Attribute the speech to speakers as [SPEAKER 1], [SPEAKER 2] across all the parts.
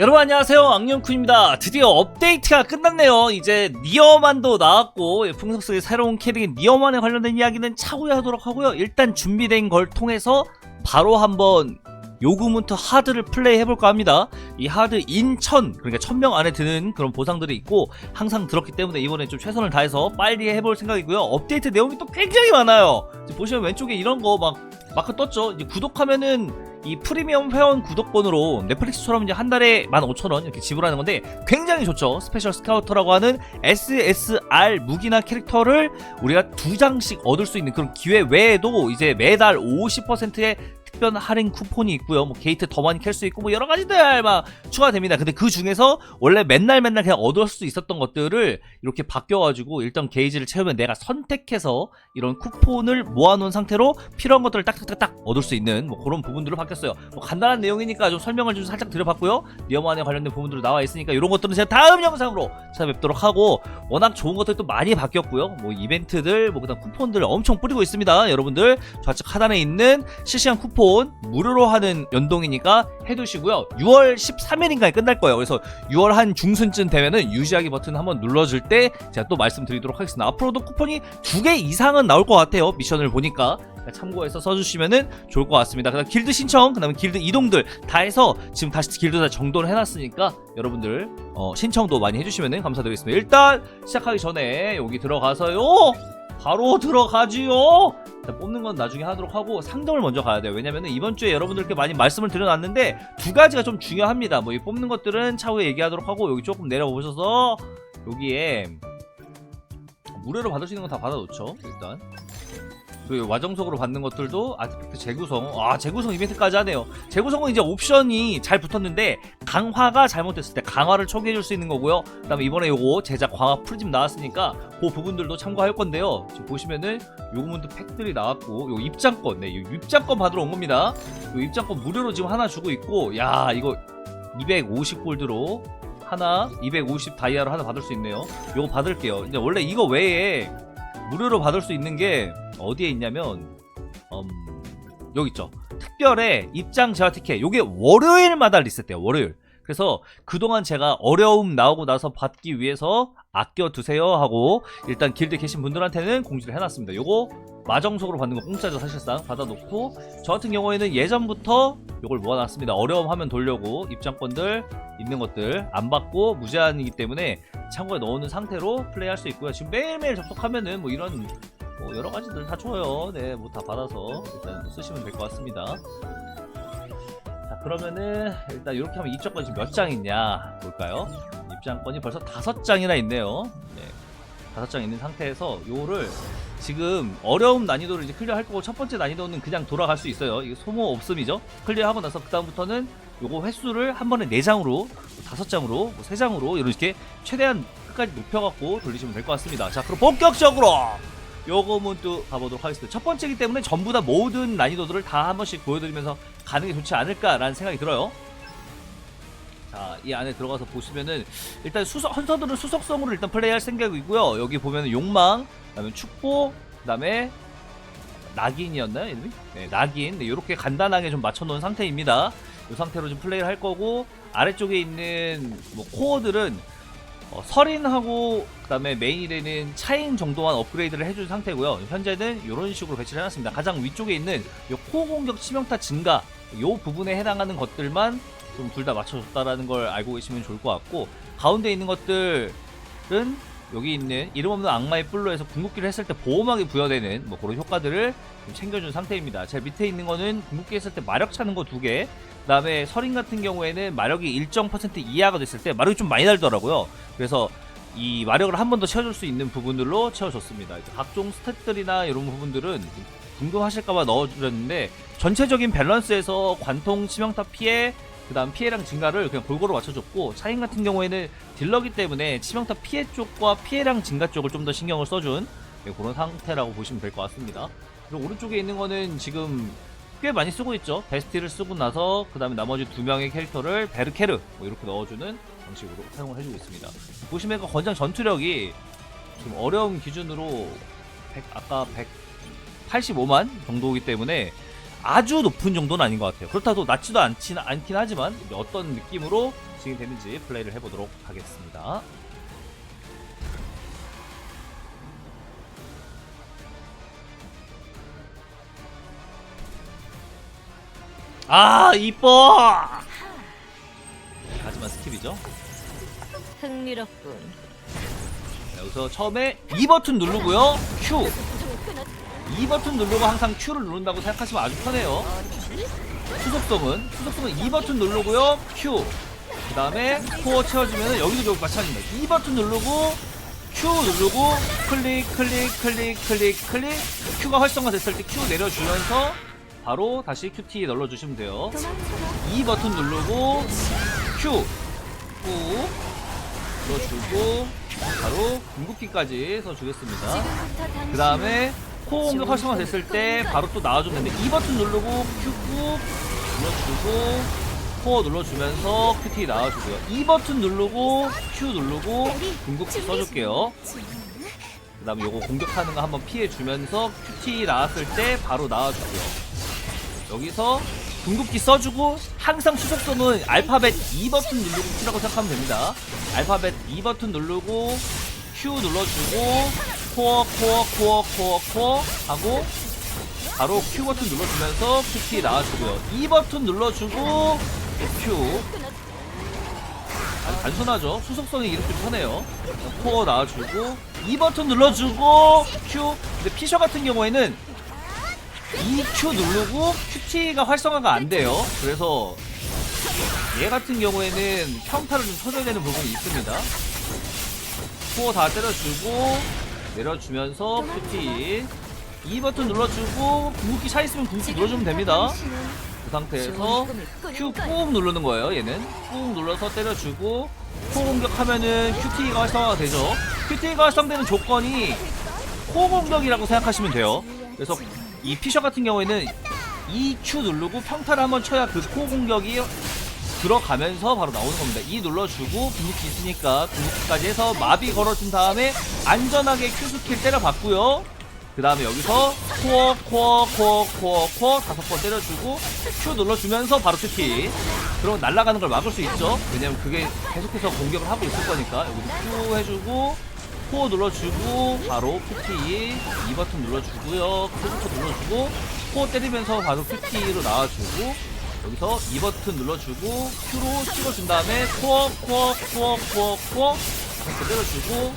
[SPEAKER 1] 여러분 안녕하세요. 악령쿤입니다. 드디어 업데이트가 끝났네요. 이제 니어만도 나왔고 예, 풍속 속의 새로운 캐릭인 니어만에 관련된 이야기는 차후에 하도록 하고요. 일단 준비된 걸 통해서 바로 한번 요구문트 하드를 플레이 해볼까 합니다. 이 하드 인천 그러니까 1000명 안에 드는 그런 보상들이 있고 항상 들었기 때문에 이번에 좀 최선을 다해서 빨리 해볼 생각이고요. 업데이트 내용이 또 굉장히 많아요. 보시면 왼쪽에 이런 거 막 마크 떴죠? 구독하면은 이 프리미엄 회원 구독권으로 넷플릭스처럼 이제 한 달에 15,000원 이렇게 지불하는 건데 굉장히 좋죠. 스페셜 스카우터라고 하는 SSR 무기나 캐릭터를 우리가 두 장씩 얻을 수 있는 그런 기회 외에도 이제 매달 50%의 특별 할인 쿠폰이 있고요. 뭐 게이트 더 많이 캘 수 있고 뭐 여러 가지들 막 추가됩니다. 근데 그 중에서 원래 맨날 맨날 그냥 얻을 수 있었던 것들을 이렇게 바뀌어가지고 일단 게이지를 채우면 내가 선택해서 이런 쿠폰을 모아놓은 상태로 필요한 것들을 딱딱딱딱 얻을 수 있는 뭐 그런 부분들로 바뀌었어요. 뭐 간단한 내용이니까 좀 설명을 좀 살짝 드려봤고요. 니어만에 관련된 부분들로 나와 있으니까 이런 것들은 제가 다음 영상으로 찾아뵙도록 하고 워낙 좋은 것들도 많이 바뀌었고요. 뭐 이벤트들, 뭐 그다음 쿠폰들 엄청 뿌리고 있습니다. 여러분들 좌측 하단에 있는 실시간 쿠폰 무료로 하는 연동이니까 해두시고요. 6월 13일인가에 끝날 거예요. 그래서 6월 한 중순쯤 되면은 유지하기 버튼 한번 눌러줄 때 제가 또 말씀드리도록 하겠습니다. 앞으로도 쿠폰이 두 개 이상은 나올 것 같아요. 미션을 보니까. 참고해서 써주시면은 좋을 것 같습니다. 그다음 길드 신청, 그다음에 길드 이동들 다 해서 지금 다시 길드 다 정돈을 해놨으니까 여러분들 어, 신청도 많이 해주시면은 감사드리겠습니다. 일단 시작하기 전에 여기 들어가서요. 바로 들어가지요. 자, 뽑는 건 나중에 하도록 하고 상점을 먼저 가야 돼요. 왜냐면은 이번 주에 여러분들께 많이 말씀을 드려놨는데 두 가지가 좀 중요합니다. 뭐 이 뽑는 것들은 차후에 얘기하도록 하고 여기 조금 내려오셔서 여기에 무료로 받을 수 있는 건 다 받아놓죠. 일단 그 와정석으로 받는 것들도 아티팩트 재구성. 아 재구성 이벤트까지 하네요. 재구성은 이제 옵션이 잘 붙었는데 강화가 잘못됐을 때 강화를 초기해줄 수 있는 거고요. 그 다음에 이번에 요거 제작 강화 풀집 나왔으니까 그 부분들도 참고할 건데요. 지금 보시면은 요거문도 팩들이 나왔고 요 입장권 네, 요 입장권 받으러 온 겁니다. 요 입장권 무료로 지금 하나 주고 있고 야 이거 250골드로 하나 250 다이아로 하나 받을 수 있네요. 요거 받을게요. 이제 원래 이거 외에 무료로 받을 수 있는 게 어디에 있냐면 음, 여기 있죠. 특별에 입장 재화 티켓. 요게 월요일마다 리셋돼요. 월요일. 그래서 그동안 제가 어려움 나오고 나서 받기 위해서 아껴 두세요 하고 일단 길드 계신 분들한테는 공지를 해놨습니다. 요거 마정석으로 받는 거 공짜죠 사실상 받아놓고 저 같은 경우에는 예전부터 요걸 모아놨습니다. 어려움 하면 돌려고 입장권들 있는 것들 안 받고 무제한이기 때문에 창고에 넣어놓은 상태로 플레이할 수 있고요. 지금 매일매일 접속하면은 뭐 이런 뭐 여러 가지들 다 줘요. 네, 뭐 다 받아서 일단 쓰시면 될 것 같습니다. 자, 그러면은 일단 이렇게 하면 입장권이 지금 몇 장 있냐 볼까요? 입장권이 벌써 다섯 장이나 있네요. 네, 다섯 장 있는 상태에서 요를 지금 어려움 난이도를 이제 클리어할 거고 첫 번째 난이도는 그냥 돌아갈 수 있어요. 이게 소모 없음이죠. 클리어하고 나서 그 다음부터는 요거 횟수를 한 번에 네 장으로 다섯 장으로 뭐세 장으로 이렇게 최대한 끝까지 높여갖고 돌리시면 될 것 같습니다. 자, 그럼 본격적으로 요거문 또 가보도록 하겠습니다. 첫 번째이기 때문에 전부 다 모든 난이도들을 다 한 번씩 보여드리면서 가는 게 좋지 않을까라는 생각이 들어요. 자, 이 안에 들어가서 보시면은 일단 수석 헌터들은 수석성으로 일단 플레이할 생각이고요. 여기 보면은 욕망, 그다음에 축복, 그다음에 낙인이었나요 이름이? 네, 낙인. 네, 이렇게 간단하게 좀 맞춰놓은 상태입니다. 이 상태로 좀 플레이를 할 거고 아래쪽에 있는 뭐 코어들은 어, 설인하고 그다음에 메인이 되는 차인 정도만 업그레이드를 해준 상태고요. 현재는 이런 식으로 배치를 해놨습니다. 가장 위쪽에 있는 요 코어 공격 치명타 증가 요 부분에 해당하는 것들만 좀 둘 다 맞춰줬다라는 걸 알고 계시면 좋을 것 같고 가운데 있는 것들은 여기 있는 이름 없는 악마의 뿔로 해서 궁극기를 했을 때 보호막이 부여되는 뭐 그런 효과들을 좀 챙겨준 상태입니다. 제 밑에 있는 거는 궁극기 했을 때 마력 차는 거 두 개. 그다음에 서린 같은 경우에는 마력이 일정 퍼센트 이하가 됐을 때 마력이 좀 많이 달더라고요. 그래서 이 마력을 한 번 더 채워줄 수 있는 부분들로 채워줬습니다. 각종 스탯들이나 이런 부분들은 궁금하실까봐 넣어드렸는데 전체적인 밸런스에서 관통 치명타 피해 그 다음 피해량 증가를 그냥 골고루 맞춰줬고 차인 같은 경우에는 딜러기 때문에 치명타 피해 쪽과 피해량 증가 쪽을 좀 더 신경을 써준 네, 그런 상태라고 보시면 될 것 같습니다. 그리고 오른쪽에 있는 거는 지금 꽤 많이 쓰고 있죠. 베스티를 쓰고 나서 그 다음에 나머지 두 명의 캐릭터를 베르케르 뭐 이렇게 넣어주는 방식으로 사용을 해주고 있습니다. 보시면 그 권장 전투력이 지금 어려움 기준으로 100, 아까 185만 정도이기 때문에 아주 높은 정도는 아닌 것 같아요. 그렇다고 낮지도 않긴, 않긴 하지만 어떤 느낌으로 진행이 되는지 플레이를 해보도록 하겠습니다. 아 이뻐 하지만 스킵이죠
[SPEAKER 2] 흥미롭군.
[SPEAKER 1] 여기서 처음에 2버튼 누르고요 Q 2버튼 누르고 항상 Q를 누른다고 생각하시면 아주 편해요. 수속성은 수속성은 2버튼 누르고요 Q. 그 다음에 코어 채워주면 여기도 여기 마찬가지입니다. 2버튼 누르고 Q 누르고 클릭 클릭 클릭 클릭 클릭. Q가 활성화 됐을 때 Q 내려주면서 바로 다시 QT 눌러주시면 돼요. 2버튼 누르고 Q 꾹 눌러주고 바로 궁극기까지 써주겠습니다. 그 다음에 코어 공격 활성화 됐을 때 바로 또 나와주면 되는데 2버튼 누르고 Q 꾹 눌러주고 코어 눌러주면서 QT 나와주고요. 2버튼 누르고 Q 누르고 궁극기 써줄게요. 그 다음에 요거 공격하는 거 한번 피해주면서 QT 나왔을 때 바로 나와주고요. 여기서 궁극기 써주고 항상 수속성은 알파벳 2버튼 누르고 Q라고 생각하면 됩니다. 알파벳 2버튼 누르고 Q 눌러주고 코어 코어 코어 코어 코어 하고 바로 Q 버튼 눌러주면서 QT 나와주고요. 2버튼 눌러주고 Q. 아주 단순하죠. 수속성이 이렇게 편해요. 코어 나와주고 2버튼 눌러주고 Q. 근데 피셔 같은 경우에는 EQ 누르고 QT가 활성화가 안 돼요. 그래서 얘 같은 경우에는 평타를 좀 쳐줘야 되는 부분이 있습니다. 코어 다 때려주고 내려주면서 QT 2 버튼 눌러주고 궁극기 차 있으면 궁극기 눌러주면 됩니다. 그 상태에서 Q 꾹 누르는 거예요. 얘는 꾹 눌러서 때려주고 코어 공격하면은 QT가 활성화가 되죠. QT가 활성되는 조건이 코어 공격이라고 생각하시면 돼요. 그래서 이 피셔 같은 경우에는 EQ 누르고 평타를 한번 쳐야 그 코어 공격이 들어가면서 바로 나오는 겁니다. E 눌러주고 궁극기 있으니까 궁극기까지 해서 마비 걸어준 다음에 안전하게 Q 스킬 때려봤고요. 그 다음에 여기서 코어 코어 코어 코어 코어 다섯 번 때려주고 Q 눌러주면서 바로 QT 그럼 날아가는 걸 막을 수 있죠. 왜냐면 그게 계속해서 공격을 하고 있을 거니까 여기서 Q 해주고 코어 눌러주고 바로 QT 2버튼 눌러주고요 큐부터 눌러주고 코어 때리면서 바로 QT로 나와주고 여기서 2버튼 눌러주고 Q로 찍어준 다음에 코어 코어 코어 코어 코어 한번 때려주고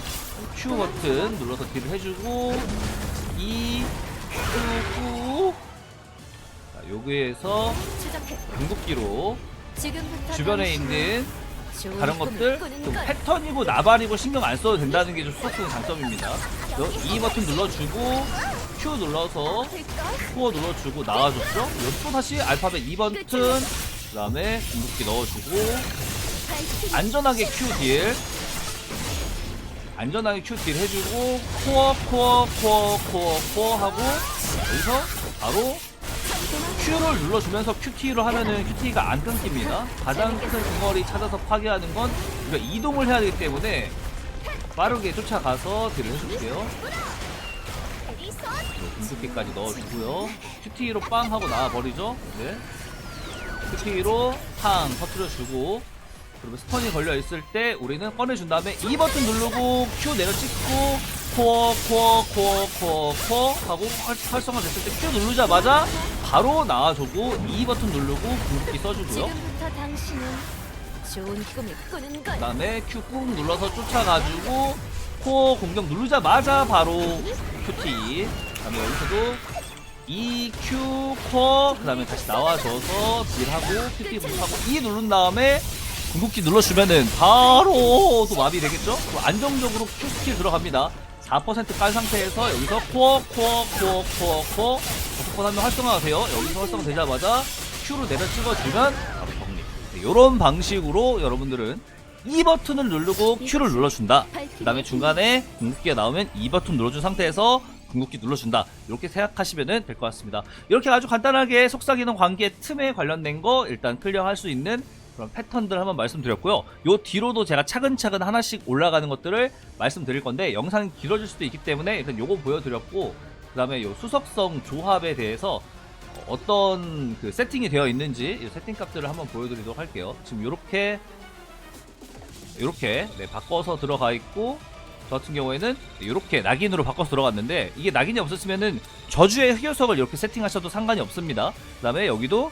[SPEAKER 1] Q 버튼 눌러서 딜을 해주고 2 Q 9 자, 여기에서 궁극기로 주변에 있는 다른 것들 좀 패턴이고 나발이고 신경 안 써도 된다는 게 좀 수석스의 장점입니다. 이 버튼 눌러주고 Q 눌러서 코어 눌러주고 나와줬죠. 여기 또 다시 알파벳 2버튼 그 다음에 궁극기 넣어주고 안전하게 Q 딜 안전하게 Q 딜 해주고 코어 코어 코어 코어 코어 하고 여기서 바로 Q를 눌러주면서 QT로 하면은 QT가 안 끊깁니다. 가장 큰 궁궐이 찾아서 파괴하는 건 우리가 이동을 해야 되기 때문에 빠르게 쫓아가서 딜을 해줄게요. 궁극기까지 넣어주고요. QT로 빵 하고 나와버리죠. 네. QT로 팡 터트려주고 그리고 스턴이 걸려 있을 때 우리는 꺼내준 다음에 E 버튼 누르고 Q 내려 찍고 코어 코어 코어 코어 코어 하고 활- 활성화 됐을 때 Q 누르자마자 바로 나와주고 E 버튼 누르고 궁극기 써주고요.
[SPEAKER 2] 지금부터 당신은 좋은 꿈을 꾸는
[SPEAKER 1] 그
[SPEAKER 2] 걸.
[SPEAKER 1] 다음에 Q 꾹 눌러서 쫓아가지고 코어 공격 누르자마자 바로 그 다음에 여기서도 EQ 코어 그 다음에 다시 나와줘서 딜하고 QT 공격하고 E 누른 다음에 궁극기 눌러주면은 바로 또 마비 되겠죠? 안정적으로 Q 스킬 들어갑니다. 4%깔 상태에서 여기서 코어 코어 코어 코어 코어 다섯 번 하면 활성화가 돼요. 여기서 활성화 되자마자 Q로 내려 찍어주면 바로 정리. 이런 방식으로 여러분들은 E 버튼을 누르고 Q를 눌러준다. 그 다음에 중간에 궁극기가 나오면 E 버튼 눌러준 상태에서 궁극기 눌러준다. 이렇게 생각하시면 될 것 같습니다. 이렇게 아주 간단하게 속삭이는 관계 틈에 관련된 거 일단 클리어할 수 있는 그런 패턴들 한번 말씀드렸고요. 요 뒤로도 제가 차근차근 하나씩 올라가는 것들을 말씀드릴 건데 영상이 길어질 수도 있기 때문에 일단 요거 보여드렸고 그 다음에 요 수석성 조합에 대해서 어, 어떤 그 세팅이 되어 있는지 이 세팅 값들을 한번 보여드리도록 할게요. 지금 이렇게 이렇게 네, 바꿔서 들어가 있고 저 같은 경우에는 이렇게 낙인으로 바꿔서 들어갔는데 이게 낙인이 없었으면은 저주의 흑요석을 이렇게 세팅하셔도 상관이 없습니다. 그 다음에 여기도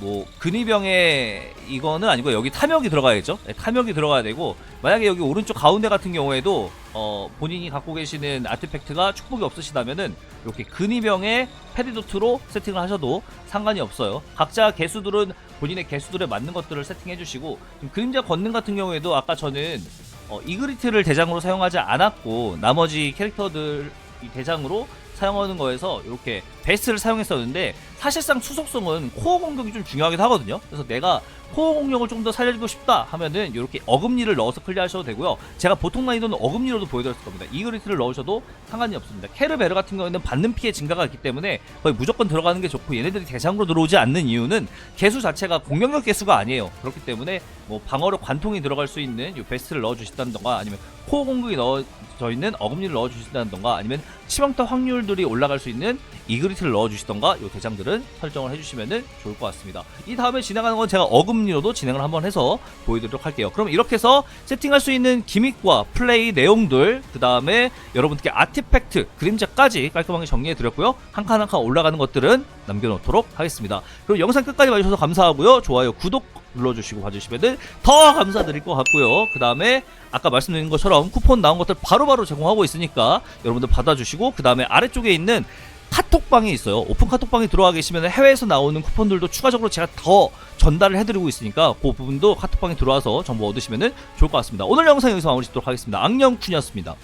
[SPEAKER 1] 뭐 근위병에 이거는 아니고 여기 탐욕이 들어가야겠죠. 네, 탐욕이 들어가야 되고 만약에 여기 오른쪽 가운데 같은 경우에도 어, 본인이 갖고 계시는 아티팩트가 축복이 없으시다면은 이렇게 근위병의 페리도트로 세팅을 하셔도 상관이 없어요. 각자 개수들은 본인의 개수들에 맞는 것들을 세팅해 주시고 그림자 권능 같은 경우에도 아까 저는 어, 이그리트를 대장으로 사용하지 않았고 나머지 캐릭터들 이 대장으로 사용하는 거에서 이렇게 베스트를 사용했었는데 사실상 수속성은 코어 공격이 좀 중요하기도 하거든요. 그래서 내가 코어 공격을 좀 더 살려주고 싶다 하면은 이렇게 어금니를 넣어서 클리어하셔도 되고요. 제가 보통 난이도는 어금니로도 보여드렸을 겁니다. 이그리트를 넣으셔도 상관이 없습니다. 케르베르 같은 경우에는 받는 피해 증가가 있기 때문에 거의 무조건 들어가는 게 좋고 얘네들이 대장으로 들어오지 않는 이유는 개수 자체가 공격력 개수가 아니에요. 그렇기 때문에 뭐 방어력 관통이 들어갈 수 있는 이 베스트를 넣어주신다던가 아니면 코어 공격이 넣어져 있는 어금니를 넣어주신다던가 아니면 치명타 확률들이 올라갈 수 있는 이그리트를 넣어주시던가 이 대장들은 설정을 해주시면 좋을 것 같습니다. 이 다음에 진행하는 건 제가 어금 니로도 진행을 한번 해서 보여드리도록 할게요. 그럼 이렇게 해서 세팅할 수 있는 기믹과 플레이 내용들 그 다음에 여러분들께 아티팩트 그림자까지 깔끔하게 정리해드렸고요. 한 칸 한 칸 올라가는 것들은 남겨놓도록 하겠습니다. 그럼 영상 끝까지 봐주셔서 감사하고요. 좋아요, 구독 눌러주시고 봐주시면 더 감사드릴 것 같고요. 그 다음에 아까 말씀드린 것처럼 쿠폰 나온 것들 바로바로 제공하고 있으니까 여러분들 받아주시고 그 다음에 아래쪽에 있는 카톡방이 있어요. 오픈 카톡방에 들어와 계시면 해외에서 나오는 쿠폰들도 추가적으로 제가 더 전달을 해드리고 있으니까 그 부분도 카톡방에 들어와서 정보 얻으시면 좋을 것 같습니다. 오늘 영상 여기서 마무리 짓도록 하겠습니다. 악령 쿤이었습니다.